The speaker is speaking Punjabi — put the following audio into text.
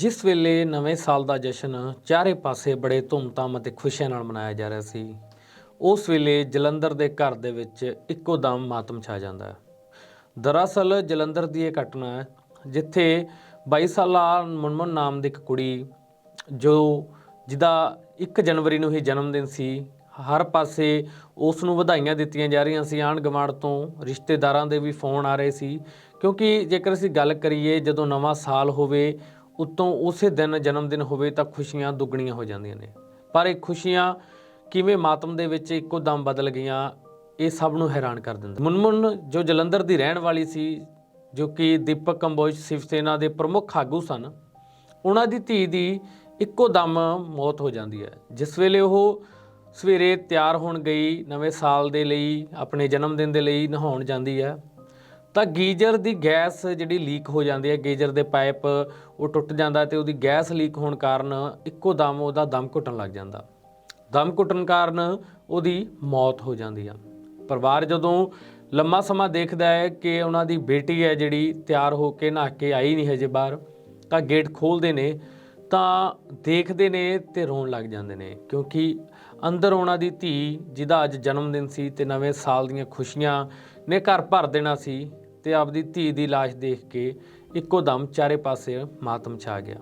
ਜਿਸ ਵੇਲੇ ਨਵੇਂ ਸਾਲ ਦਾ ਜਸ਼ਨ ਚਾਰੇ ਪਾਸੇ ਬੜੇ ਧੂਮਧਾਮ ਅਤੇ ਖੁਸ਼ੀਆਂ ਨਾਲ ਮਨਾਇਆ ਜਾ ਰਿਹਾ ਸੀ, ਉਸ ਵੇਲੇ ਜਲੰਧਰ ਦੇ ਘਰ ਦੇ ਵਿੱਚ ਇੱਕੋ ਦਮ ਮਾਤਮ ਛਾ ਜਾਂਦਾ ਹੈ। ਦਰਅਸਲ ਜਲੰਧਰ ਦੀ ਇਹ ਘਟਨਾ ਹੈ, ਜਿੱਥੇ 22 ਸਾਲਾ ਮੁਨਮਨ ਨਾਮ ਦੀ ਇੱਕ ਕੁੜੀ, ਜੋ ਜਿਹਦਾ 1 ਜਨਵਰੀ ਨੂੰ ਹੀ ਜਨਮ ਦਿਨ ਸੀ, ਹਰ ਪਾਸੇ ਉਸ ਨੂੰ ਵਧਾਈਆਂ ਦਿੱਤੀਆਂ ਜਾ ਰਹੀਆਂ ਸੀ। ਆਂਢ ਗੁਆਂਢ ਤੋਂ ਰਿਸ਼ਤੇਦਾਰਾਂ ਦੇ ਵੀ ਫੋਨ ਆ ਰਹੇ ਸੀ, ਕਿਉਂਕਿ ਜੇਕਰ ਅਸੀਂ ਗੱਲ ਕਰੀਏ ਜਦੋਂ ਨਵਾਂ ਸਾਲ ਹੋਵੇ ਉੱਤੋਂ ਉਸੇ ਦਿਨ ਜਨਮ ਦਿਨ ਹੋਵੇ ਤਾਂ ਖੁਸ਼ੀਆਂ ਦੁੱਗਣੀਆਂ ਹੋ ਜਾਂਦੀਆਂ ਨੇ। ਪਰ ਇਹ ਖੁਸ਼ੀਆਂ ਕਿਵੇਂ ਮਾਤਮ ਦੇ ਵਿੱਚ ਇੱਕੋ ਦਮ ਬਦਲ ਗਈਆਂ, ਇਹ ਸਭ ਨੂੰ ਹੈਰਾਨ ਕਰ ਦਿੰਦਾ ਮੁਨਮੁਨ ਜੋ ਜਲੰਧਰ ਦੀ ਰਹਿਣ ਵਾਲੀ ਸੀ, ਜੋ ਕਿ ਦੀਪਕ ਕੰਬੋਜ ਸ਼ਿਵ ਸੈਨਾ ਦੇ ਪ੍ਰਮੁੱਖ ਆਗੂ ਸਨ, ਉਹਨਾਂ ਦੀ ਧੀ ਦੀ ਇੱਕੋ ਦਮ ਮੌਤ ਹੋ ਜਾਂਦੀ ਹੈ। ਜਿਸ ਵੇਲੇ ਉਹ ਸਵੇਰੇ ਤਿਆਰ ਹੋਣ ਗਈ, ਨਵੇਂ ਸਾਲ ਦੇ ਲਈ, ਆਪਣੇ ਜਨਮ ਦਿਨ ਦੇ ਲਈ ਨਹਾਉਣ ਜਾਂਦੀ ਹੈ ਤਾਂ ਗੀਜ਼ਰ ਦੀ ਗੈਸ ਜਿਹੜੀ ਲੀਕ ਹੋ ਜਾਂਦੀ ਹੈ, ਗੀਜ਼ਰ ਦੇ ਪਾਈਪ ਉਹ ਟੁੱਟ ਜਾਂਦਾ ਤੇ ਉਹਦੀ ਗੈਸ ਲੀਕ ਹੋਣ ਕਾਰਨ ਇੱਕੋ ਦਮ ਉਹਦਾ ਦਮ ਘੁੱਟਣ ਲੱਗ ਜਾਂਦਾ। ਦਮ ਘੁੱਟਣ ਕਾਰਨ ਉਹਦੀ ਮੌਤ ਹੋ ਜਾਂਦੀ ਆ। ਪਰਿਵਾਰ ਜਦੋਂ ਲੰਮਾ ਸਮਾਂ ਦੇਖਦਾ ਹੈ ਕਿ ਉਹਨਾਂ ਦੀ ਬੇਟੀ ਹੈ ਜਿਹੜੀ ਤਿਆਰ ਹੋ ਕੇ ਨਹਾ ਕੇ ਆਈ ਨਹੀਂ ਹਜੇ ਬਾਹਰ, ਤਾਂ ਗੇਟ ਖੋਲਦੇ ਨੇ, ਤਾਂ ਦੇਖਦੇ ਨੇ ਤੇ ਰੋਣ ਲੱਗ ਜਾਂਦੇ ਨੇ ਕਿਉਂਕਿ ਅੰਦਰ ਉਹਨਾਂ ਦੀ ਧੀ, ਜਿਹਦਾ ਅੱਜ ਜਨਮ ਦਿਨ ਸੀ ਤੇ ਨਵੇਂ ਸਾਲ ਦੀਆਂ ਖੁਸ਼ੀਆਂ ਨੇ ਘਰ ਭਰ ਦੇਣਾ ਸੀ ਤੇ ਆਪਦੀ ਧੀ ਦੀ ਲਾਸ਼ ਦੇਖ ਕੇ ਇੱਕੋ ਦਮ ਚਾਰੇ ਪਾਸੇ ਮਾਤਮ ਛਾ ਗਿਆ।